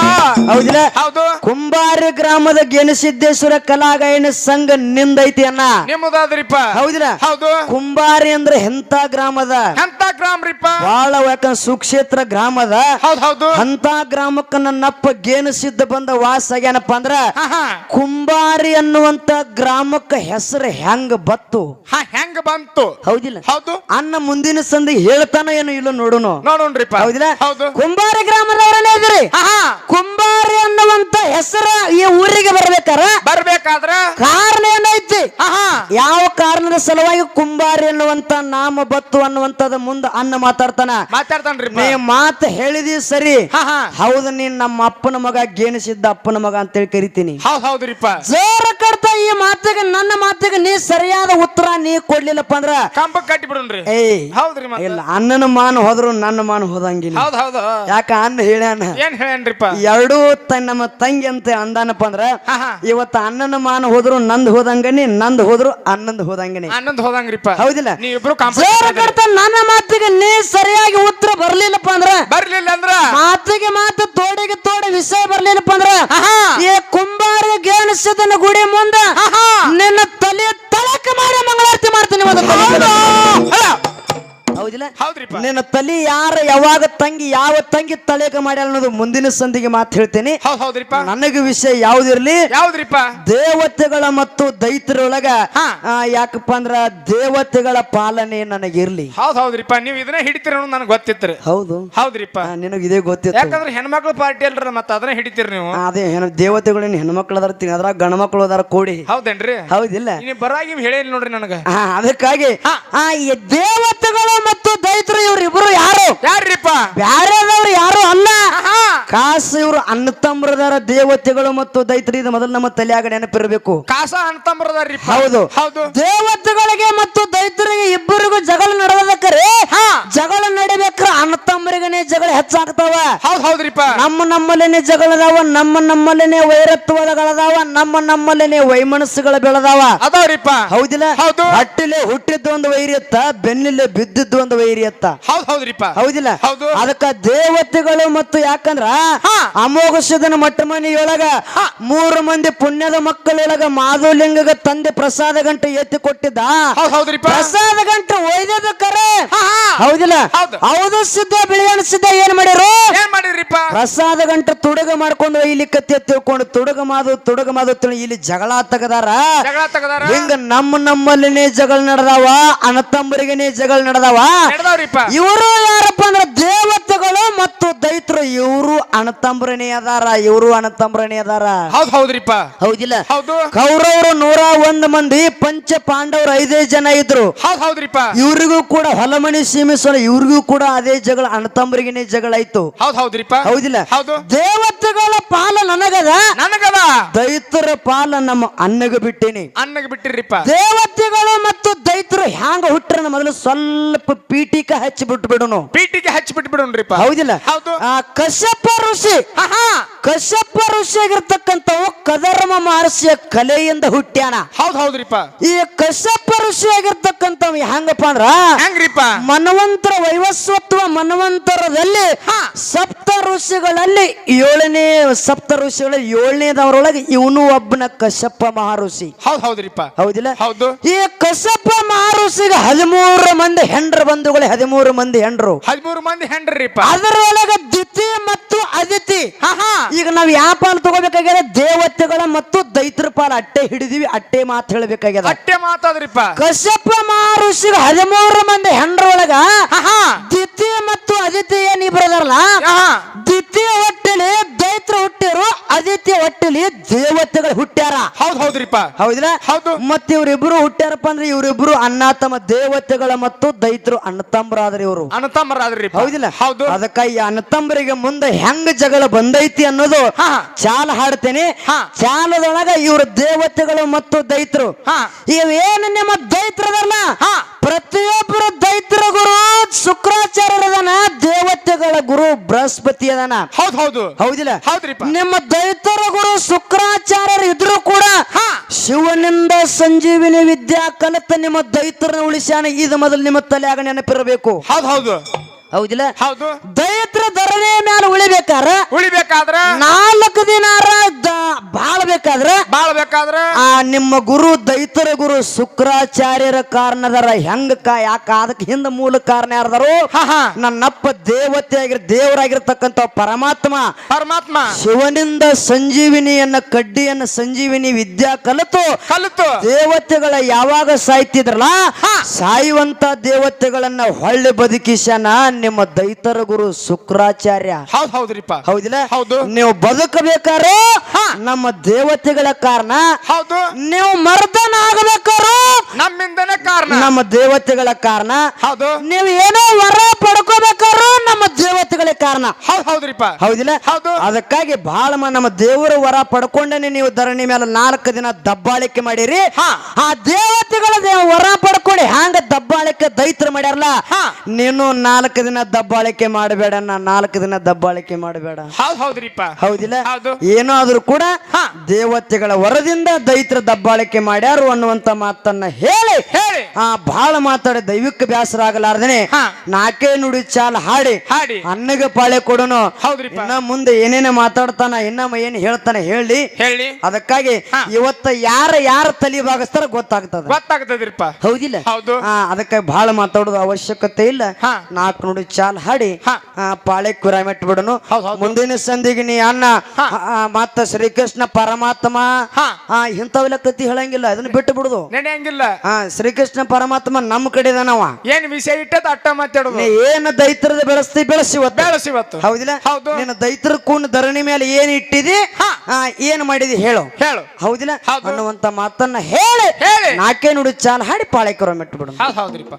ಹೌದಿಲ್ಲ? ಹೌದು. ಕುಂಬಾರಿ ಗ್ರಾಮದ ಗೆನಸಿದ್ದೇಶ್ವರ ಕಲಾಗಾಯನ ಸಂಘ ನಿಂದೈತಿ ಅಣ್ಣ. ನಿಮ್ಮದಾದ್ರಿಪ್ಪ. ಹೌದಿಲ್ಲ? ಹೌದು. ಕುಂಬಾರಿ ಅಂದ್ರೆ ಎಂತ ಗ್ರಾಮದ ಎಂತ ಗ್ರಾಮ್ರಿಪ್ಪ ಬಹಳ ಯಾಕಂದ್ರೆ ಸುಕ್ಷೇತ್ರ ಗ್ರಾಮದ ಹೌದು ಹೌದು. ಅಂತ ಗ್ರಾಮಕ್ಕ ನನ್ನಪ್ಪ ಗೇನಸಿದ್ದ ಬಂದ ವಾಸ ಆಗ್ಯಾನಪ್ಪ ಅಂದ್ರ. ಕುಂಬಾರಿ ಅನ್ನುವಂತ ಗ್ರಾಮಕ್ಕ ಹೆಸರು ಹೆಂಗ ಬತ್ತು? ಹಾ ಹೆಂಗ ಬಂತು? ಹೌದಿಲ್ಲ. ಹೌದು. ಅನ್ನ ಮುಂದಿನ ಸಂದಿ ಹೇಳ್ತಾನ ಏನು ಇಲ್ಲ ನೋಡುನು? ನೋಡೋಣ್ರಿಪ್ಪ ಹೌದಿಲ್ಲ? ಹೌದು. ಕುಂಬಾರಿ ಗ್ರಾಮದವರನೇ ಇದ್ರಿ. ಕುಂಬಾರಿ ಅನ್ನುವಂತ ಹೆಸರು ಈ ಊರಿಗೆ ಬರ್ಬೇಕಾರ? ಬರ್ಬೇಕಾದ್ರ? ಕಾರಣ ಏನೈತಿ? ಯಾವ ಕಾರಣದ ಸಲುವಾಗಿ ಕುಂಬಾರಿ ಅನ್ನುವಂತ ನಾಮ ಬತ್ತು ಅನ್ನುವಂತದ ಮುಂದ ಅನ್ನ ಮಾತಾಡ್ತಾನ. ಮಾತಾಡ್ತಾನ್ರಿ ನೀ ಮಾತು ಹೇಳಿದಿ ಸರಿ. ಹೌದು ನೀನ್ ನಮ್ಮ ಅಪ್ಪನ ಮಗ ಗೇಣಿಸಿದ್ದ ಅಪ್ಪನ ಮಗ ಅಂತೇಳಿ ಕರಿತೀನಿ. ಹೌದ್ ಹೌದ್ರಿಪ್ಪ ಈ ಮಾತಿಗೆ ನನ್ನ ಮಾತಿಗೆ ನೀ ಸರಿಯಾದ ಉತ್ತರ ನೀ ಕೊಡ್ಲಿಲ್ಲಪ್ಪ ಅಂದ್ರ ಕಂಬ ಕಟ್ಟಿ ಬಿಡುನ್ರಿ ಏಯ್ ಹೌದ್ರಿ ಮತ್ತೆ? ಇಲ್ಲ ಅಣ್ಣನ ಮಾನ ಹೋದ್ರು ನನ್ನ ಮಾನ ಹೋದಂಗಿಲ್ಲ. ಹೌದ್ ಹೌದು. ಯಾಕ ಅನ್ನ ಹೇಳ್ಯಾನ ಏನ್ ಹೇಳೇನ್ರಿಪ್ಪ ಎರಡೂ ತ- ನಮ್ಮ ತಂಗಿ ಅಂತ ಅಂದಾನಪ್ಪ ಅಂದ್ರ ಹಾ ಹಾ. ಇವತ್ತ ಅಣ್ಣನ ಮಾನ ಹೋದ್ರು ನಂದ್ ಹೋದಂಗನಿ ನಂದ್ ಹೋದ್ರು ಅನ್ನಂದ್ ಹೋದಂಗನಿ. ಆನಂದ್ ಹೋದಂಗ್ರಿಪ್ಪ. ಹೌದಿಲ್ಲ? ನೀವಿಬ್ರು ಜೋರ ಕಾಂಪಿಟೇಷನ್ ಕಡ್ತಾ ನನ್ನ ಮಾತಿಗೆ ನೀ ಸರಿಯಾಗಿ ಉತ್ತರ ಬರ್ಲಿಲ್ಲಪ್ಪ ಅಂದ್ರ ಬರ್ಲಿಲ್ಲ ಅಂದ್ರ? ಮಾತಿಗೆ ಮಾತು ತೋಡಿಗೆ ತೋಡಿ ವಿಷಯ ಬರ್ಲಿಲ್ಲಪ್ಪ ಅಂದ್ರ ಆಹಾ. ಈ ಕುಂಬಾರ ಗೇಣಸಿದನ ಗುಡಿ ಮುಂದ. ನಿನ್ನ ತಲೆ ತಳಕ ಮಾಡಿ ಮಂಗಳಾರತಿ ಮಾಡ್ತೀನಿ. ಹೌದಿಲ್ಲ? ಹೌದ್ರಿಪ್ಪ. ನಿನ್ನ ತಲಿ ಯಾರ ಯಾವಾಗ ತಂಗಿ ಯಾವ ತಂಗಿ ತಲೆಕ ಮಾಡ್ಯಾಳ ಅನ್ನೋದು ಮುಂದಿನ ಸಂದಿಗೆ ಮಾತು ಹೇಳ್ತೇನೆ. ಹೌದ್ ಹೌದ್ರಿಪ್ಪ. ನನಗೆ ವಿಷಯ ಯಾವ್ದಿರ್ಲಿ? ಯಾವ್ದ್ರಿಪ್ಪ? ದೇವತೆಗಳ ಮತ್ತು ದೈತ್ಯರೊಳಗ ಹಾ. ಆ, ಯಾಕಪ್ಪ ಅಂದ್ರ ದೇವತೆಗಳ ಪಾಲನೆ ನನಗಿರ್ಲಿ. ಹೌದ್ ಹೌದ್ರಿಪ್ಪ. ನೀವ್ ಇದನ್ನ ಹಿಡಿತೀರ ಅನ್ನೋದು ನನಗೆ ಗೊತ್ತಿತ್ರಿ. ಹೌದು. ಹೌದ್ರಿಪ್ಪ. ನಿನಗೆ ನಿನಗ್ ಇದೇ ಗೊತ್ತಿತ್ತು. ಯಾಕಂದ್ರೆ ಹೆಣ್ಮಕ್ಳು ಪಾರ್ಟಿ ಅಲ್ರ ಮತ್ತೆ ಅದನ್ನ ಹಿಡಿತೀರಿ ನೀವು. ಅದೇ ಏನು ದೇವತೆಗಳೇನು ಹೆಣ್ಮಕ್ಳು ಅದಾರ ತಿನ್ನ ಅದ್ರಾಗ ಗಣಮಕ್ಳು ಮಕ್ಳು ಅದಾರ ಕೂಡಿ. ಹೌದೇನ್ರಿ? ಹೌದಿಲ್ಲ. ನೀವು ಬರಾಗಿ ಹೇಳಿ ನೋಡ್ರಿ ನನಗ. ಆ, ಅದಕ್ಕಾಗಿ. ಆ ದೇವತೆಗಳು ಮತ್ತು ದೈತ್ರು ಇವ್ರಿಬ್ರು ಯಾರು? ಯಾರ್ರಿಪ್ಪ? ಬ್ಯಾರೆದವ್ರು ಯಾರು ಅಲ್ಲ. ಕಾಸ ಇವರು ಅಣ್ಣ ತಮ್ಮರದಾರ ದೇವತೆಗಳು ಮತ್ತು ದೈತ್ರಿ ಇದು ಮೊದಲು ನಮ್ಮ ತಲೆಯಾಗ ನೆನಪಿರಬೇಕು. ಕಾಸ ಅಂತಂಬರದಾರ್ರಿಪ್ಪ ಹೌದು. ಹೌದು. ದೇವತೆಗಳಿಗೆ ಮತ್ತು ದೈತ್ರಿಗೆ ಇಬ್ಬರಿಗೂ ಜಗಳ ನಡೆದಕ್ಕರೆ ಹಾ. ಜಗಳ ನಡಿಬೇಕ್ರ ಅಣ್ಣ ತಮ್ಮರಿಗನೇ ಜಗಳ ಹೆಚ್ಚಾಗ್ತಾವ ನಮ್ಮ ನಮ್ಮಲ್ಲೇನೆ ಜಗಳದಾವ ನಮ್ಮ ನಮ್ಮಲ್ಲೇನೆ ವೈರತ್ವಗಳದಾವ ನಮ್ಮ ನಮ್ಮಲ್ಲೇನೆ ವೈಮನಸ್ಸುಗಳ ಬೆಳೆದಾವ. ಅದಾವ್ರಿಪ್ಪ. ಹೌದಿಲ್ಲ? ಹೌದು. ಹಟ್ಟಿಲೆ ಹುಟ್ಟಿದ್ದು ಒಂದು ವೈರಿಯತ್ತ ಬೆನ್ನಿಲೆ ಬಿದ್ದಿದ್ದು ಒಂದು ವೈರಿಯತ್ತ. ಹೌದ್ ಹೌದ್ರಿಪ್ಪ. ಹೌದಿಲ್ಲ? ಹೌದು. ಅದಕ್ಕ ದೇವತೆಗಳು ಮತ್ತು ಯಾಕಂದ್ರ ಹಾ. ಅಮೋಘಸದನ ಮಟ್ಟ ಮನೆಯೊಳಗ. ಮೂರು ಮಂದಿ ಪುಣ್ಯದ ಮಕ್ಕಳೊಳಗ ಮಾಧುಲಿಂಗಗ ತಂದೆ ಪ್ರಸಾದ ಗಂಟೆ ಎತ್ತಿ ಕೊಟ್ಟಿದ್ದ. ಪ್ರಸಾದ ಗಂಟೆ ಒಯ್ದದ ಕರೆ. ಹೌದಿಲ್ಲ? ಹೌದು. ಸಿದ್ಧ ಬಿಳಿಯಣ್ಣ ಸಿದ್ಧ ಏನ್ ಮಾಡಿರು? ಏನ್ ಮಾಡಿರಿಪ್ಪ ಪ್ರಸಾದ ಗಂಟ ತುಡಗ ಮಾಡ್ಕೊಂಡು ಒಯ್ಲಿಕ್ಕತ್ತಿ ತಿಳ್ಕೊಂಡು ತುಡಗ ಮಾದು ತುಡಗ ಮಾದು ಇಲ್ಲಿ ಜಗಳ ತೆಗದಾರ. ಹಿಂಗ ನಮ್ಮ ನಮ್ಮಲ್ಲಿನೇ ಜಗಳ ನಡೆದಾವ ಅಣ್ಣತಮ್ಮರಿಗೆನೇ ಜಗಳ ನಡೆದವ. ಇವರು ಯಾರಪ್ಪ ಅಂದ್ರೆ ದೇವತೆಗಳು ಮತ್ತು ದೈತ್ರು ಇವರು ಅಣತಂಬ್ರಣಿ ಅದಾರ ಇವರು ಅಣತಂಬ್ರಣಿ ಅದಾರ. ಹೌದ್ ಹೌದ್ರಿಪ್ಪ. ಹೌದಿಲ್ಲ? ಹೌದು. ಕೌರವರು ನೂರ ಒಂದ್ ಮಂದಿ ಪಂಚ ಪಾಂಡವರು ಐದೇ ಜನ ಇದ್ರು. ಹೌದ್ ಹೌದ್ರಿಪ್ಪ. ಇವ್ರಿಗೂ ಕೂಡ ಹೊಲಮಣಿ ಸೀಮಿಸೋಣ ಇವ್ರಿಗೂ ಕೂಡ ಅದೇ ಜಗಳ ಅಣತಂಬ್ರಿಗೇನೆ ಜಗಳ ಆಯ್ತು. ಹೌದ್ ಹೌದ್ರಿಪ್ಪ. ಹೌದಿಲ್ಲ? ಹೌದು. ದೇವತೆಗಳ ಪಾಲ ನನಗದ? ನನಗದ? ದೈತರ ಪಾಲ ನಮ್ಮ ಅನ್ನಗ ಬಿಟ್ಟೇನಿ. ಅನ್ನಗ ಬಿಟ್ಟಿರಿಪ್ಪ ದೇವತೆಗಳು ಮತ್ತು ದೈತರು ಹ್ಯಾಂಗ ಹುಟ್ಟ್ರ ಮೊದಲು ಸ್ವಲ್ಪ ಪೀಠಿಕ ಹಚ್ಚಿ ಬಿಟ್ಟು ಬಿಡೋಣ ಪೀಟಿಗೆ ಹಚ್ಚಿ ಬಿಟ್ಟು ಬಿಡೋಣ್ರಿಪ್ಪ ಹೌದಿಲ್ಲ? ಹೌದು ಆ ಕಶ್ಯಪ ಋಷಿ ಆಹಾ. ಋಷಿಯಾಗಿರ್ತಕ್ಕಂಥವು ಕದರ್ಮ ಮಹರ್ಷಿಯ ಕಲೆಯಿಂದ ಹುಟ್ಟ್ಯಾನ. ಹೌದ್ ಹೌದ್ರಿಪ್ಪ. ಈ ಕಶ್ಯಪ ಋಷಿಯಾಗಿರ್ತಕ್ಕಂಥವ್ ಹೆಂಗಪ್ಪ ಅಂದ್ರ ಹೆಂಗ್ರಿಪ್ಪ? ಮನ್ವಂತರ ವೈವಸ್ವತ್ವ ಮನವಂತರದಲ್ಲಿ. ಸಪ್ತ ಋಷಿಗಳಲ್ಲಿ ಏಳನೇ ಸಪ್ತ ಋಷಿಗಳಲ್ಲಿ ಏಳನೇದವರೊಳಗೆ ಇವನು ಒಬ್ಬನ ಕಶ್ಯಪ ಮಹರ್ಷಿ. ಹೌದ್ ಹೌದ್ರಿಪ್ಪ. ಹೌದಿಲ್ಲ? ಹೌದು. ಈ ಕಶ್ಯಪ ಮಹರ್ಷಿಗೆ ಹದಿಮೂರು ಮಂದಿ ಹೆಂಡ್ರ ಬಂಧುಗಳೇ ಹದಿಮೂರು ಮಂದಿ ಹೆಂಡ್ರು. ಹದಿಮೂರು ಮಂದಿ ಹೆಂಡ್ರಿಪ್ಪ. ಅದರೊಳಗೆ ದ್ವಿತೀಯ ಮತ್ತು ಅದಿತಿ. ಈಗ ನಾವ್ ಯಾವ ಪಾಲು ತಗೋಬೇಕಾಗ್ಯದ ದೇವತೆಗಳ ಮತ್ತು ದೈತ್ರ ಪಾಲ. ಅಟ್ಟೆ ಹಿಡಿದಿವಿ ಅಟ್ಟೆ ಮಾತು ಹೇಳ್ಬೇಕಾಗ್ಯದ. ಅಟ್ಟೆ ಮಾತಾದ್ರಿಪ್ಪ. ಕಶ್ಯಪ ಋಷಿ ಹದಿಮೂರು ಮಂದಿ ಹೆಂಡ್ರೊಳಗ. ದಿತಿ ಮತ್ತು ಹೌದ್ರಿಪ್ಪ ಹೌದಿಲ್ಲ? ಹೌದು. ಮತ್ತೆ ಇವರಿಬ್ರು ಹುಟ್ಟ್ಯಾರಪ್ಪ ಅಂದ್ರೆ ಇವರಿಬ್ರು ಅಣ್ಣ ತಮ್ಮ ದೇವತೆಗಳ ಮತ್ತು ದೈತ್ರು ಅಣ್ಣ ಇವರು. ಅಣ್ಣತಮ್ಮರಾದ್ರಿ ಹೌದಿಲ್ಲ? ಹೌದು. ಅದಕ್ಕ ಈ ಅಣ್ಣ ಮುಂದೆ ಹೆಂಗ್ ಜಗಳ ಬಂದೈತಿ ಅನ್ನೋದು ಚಾಲ ಹಾಡ್ತೇನೆ. ಚಾಲದೊಳಗ ಇವ್ರ ದೇವತೆಗಳು ಮತ್ತು ದೈತ್ರು. ಇವೇನು ನಿಮ್ಮ ದೈತ್ರದಲ್ಲ ಪ್ರತಿಯೊಬ್ಬರು ದೈತ್ರ ಗುರು ಶುಕ್ರಾಚಾರ್ಯರದನ ದೇವತೆಗಳ ಗುರು ಬೃಹಸ್ಪತಿ ಅದನ. ಹೌದು ಹೌದು. ಹೌದಿಲ್ಲ? ಹೌದ್ರಿ ನಿಮ್ಮ ದೈತರ ಗುರು ಶುಕ್ರಾಚಾರ್ಯರು ಇದ್ರು ಕೂಡ ಶಿವನಿಂದ ಸಂಜೀವಿನಿ ವಿದ್ಯಾ ಕಲಿತ ನಿಮ್ಮ ದೈತ್ರನ ಉಳಿಸ್ಯಾನ. ಇದು ಮೊದಲು ನಿಮ್ಮ ತಲೆಯಾಗ ನೆನಪಿರಬೇಕು. ಹೌದು ಹೌದು. ಹೌದಿಲ್ಲ? ಹೌದು. ದೈತ್ರ ಧರಣಿ ಮ್ಯಾಲ ಉಳಿಬೇಕಾರ ಉಳಿಬೇಕಾದ್ರ ನಾಲ್ಕು ದಿನಾರ ಬಾಳ್ಬೇಕಾದ್ರ ಬಾಳ್ಬೇಕಾದ್ರ ಆ ನಿಮ್ಮ ಗುರು ದೈತರ ಗುರು ಶುಕ್ರಾಚಾರ್ಯರ ಕಾರಣದರ ಹೆಂಗ ಯಾಕ? ಅದಕ್ಕೆ ಹಿಂದ ಮೂಲ ಕಾರಣ ಯಾರದಾರು? ನನ್ನಪ್ಪ ದೇವತೆ ಆಗಿರ್ ದೇವರಾಗಿರ್ತಕ್ಕಂಥ ಪರಮಾತ್ಮ. ಪರಮಾತ್ಮ. ಶಿವನಿಂದ ಸಂಜೀವಿನಿಯನ್ನ ಕಡ್ಡಿಯನ್ನ ಸಂಜೀವಿನಿ ವಿದ್ಯಾ ಕಲಿತು ಕಲಿತು. ದೇವತೆಗಳ ಯಾವಾಗ ಸಾಯ್ತಿದ್ರಲ್ಲ ಸಾಯುವಂತ ದೇವತೆಗಳನ್ನ ಹೊಳ್ಳಿ ಬದುಕಿಸ್ಯಾನ ನಿಮ್ಮ ದೈತರ ಗುರು ಶುಕ್ರಾಚಾರ್ಯ. ಹೌದ್ ಹೌದ್ರಿಪ್ಪ. ಹೌದಿಲ್ಲ? ಹೌದು. ನೀವು ಬದುಕಬೇಕಾರು ನಮ್ಮ ದೇವತೆಗಳ ಕಾರಣ. ಹೌದು. ನೀವು ಮರ್ದನ ಆಗಬೇಕಾರು ನಮ್ಮಿಂದನೇ ಕಾರಣ ನಮ್ಮ ದೇವತೆಗಳ ಕಾರಣ. ಹೌದು. ನೀವು ಏನೋ ವರ ಪಡ್ಕೋಬೇಕಾದ್ರು ನಮ್ಮ ದೇವತೆಗಳ ಕಾರಣ. ಹೌದ್ ಹೌದ್ರಿಪ್ಪ. ಹೌದಿಲ್ಲ? ಹೌದು. ಅದಕ್ಕಾಗಿ ಬಹಳ ಮ- ನಮ್ಮ ದೇವರ ವರ ಪಡ್ಕೊಂಡೇನೆ ನೀವು ಧರಣಿ ಮೇಲೆ ನಾಲ್ಕು ದಿನ ದಬ್ಬಾಳಿಕೆ ಮಾಡಿರಿ. ಹಾ. ಆ ದೇವತೆಗಳ ದೇ- ವರ ಪಡ್ಕೊಳ್ಳಿ ಹ್ಯಾಂಗ ದಬ್ಬಾಳಿಕೆ ದೈತ್ರ ಮಾಡ್ಯಾರಲ್ಲ? ಹಾ. ನೀನು ನಾಲ್ಕು ದಿನ ದಬ್ಬಾಳಿಕೆ ಮಾಡಬೇಡ ನಾ ನಾಲ್ಕು ದಿನ ದಬ್ಬಾಳಿಕೆ ಮಾಡಬೇಡ. ಹೌದ್ ಹೌದ್ರಿಪ್ಪ. ಹೌದಿಲ್ಲ? ಹೌದು. ಏನಾದ್ರೂ ಕೂಡ ಹಾ. ದೇವತೆಗಳ ವರದಿಂದ ದೈತ್ರ ದಬ್ಬಾಳಿಕೆ ಮಾಡ್ಯಾರು ಅನ್ನುವಂತ ಮಾತನ್ನ ಹೇಳಿ. ಹೇಳಿ. ಆ ಬಹಳ ಮಾತಾಡಿ ದೈವಿಕ ಬ್ಯಾಸರ ಆಗಲಾರ್ದೇನೆ ಹಾ. ನಾಲ್ಕೇ ನುಡಿ ಚಾಲ್ ಹಾಡಿ. ಹಾಡಿ. ಅನ್ನಗ ಪಾಳೆ ಕೊಡೋನು. ಇನ್ನ ಮುಂದೆ ಏನೇನ ಮಾತಾಡ್ತಾನ ಇನ್ನ ಏನ್ ಹೇಳ್ತಾನೆ ಹೇಳಿ. ಹೇಳಿ. ಅದಕ್ಕಾಗಿ ಹಾ. ಇವತ್ತ ಯಾರ ಯಾರ ತಲಿ ಬಾಗಿಸ್ತಾರ ಗೊತ್ತಾಗ್ತದ. ಗೊತ್ತಾಗ್ತದ್ರಿಪ್ಪ. ಹೌದಿಲ್ಲ? ಹೌದು. ಅದಕ್ಕೆ ಬಹಳ ಮಾತಾಡೋದು ಅವಶ್ಯಕತೆ ಇಲ್ಲ. ಹಾ. ನಾಲ್ಕು ನುಡಿ ಚಾಲ್ ಹಾಡಿ. ಹಾ. ಪಾಳೆ ಕುರಾಮೆಟ್ ಬಿಡೋನು ಮುಂದಿನ ಸಂದಿಗೆ ನೀ ಅನ್ನ ಹಾ. ಮತ್ತ ಶ್ರೀಕೃಷ್ಣ ಪರಮಾತ್ಮ ಹಾ. ಆ ಇಂಥವೆಲ್ಲ ಕತಿ ಹೇಳಂಗಿಲ್ಲ. ಅದನ್ನ ಬಿಟ್ಟು ಬಿಡುದು ನಡೆಯಂಗಿಲ್ಲ ಆ ಶ್ರೀಕೃಷ್ಣ ಪರಮಾತ್ಮ ನಮ್ಮ ಕಡೆ ಇದಾನವ. ಏನ್ ವಿಷಯ ಇಟ್ಟದ ಅಟ್ಟ ಮಾತಾಡೋದು? ನೀ ಏನ ದೈತ್ರದ ಬೆಳೆಸ್ತಿ ಬೆಳೆಸಿ ಬೆಳೆಸಿವತ್ತು ಬೆಳಸಿವತ್ತು ಹೌದಿಲ್ಲ? ಹೌದು. ನಿನ್ನ ದೈತ್ರ ಕೂನ್ ಧರಣಿ ಮೇಲೆ ಏನ್ ಇಟ್ಟಿದಿ? ಹಾ. ಆ, ಏನ್ ಮಾಡಿದಿ ಹೇಳು. ಹೇಳು. ಹೌದಿಲ್ಲ? ಹೌದು. ಅನ್ನುವಂತ ಮಾತನ್ನ ಹೇಳಿ. ಹೇಳಿ. ನಾಕೇನು ನುಡಿ ಚಾಲ್ ಹಾಡಿ ಪಾಳೆ ಕರೋ ಬಿಡು ಹೌದ್ ಹೌದ್ರಿಪ್ಪ.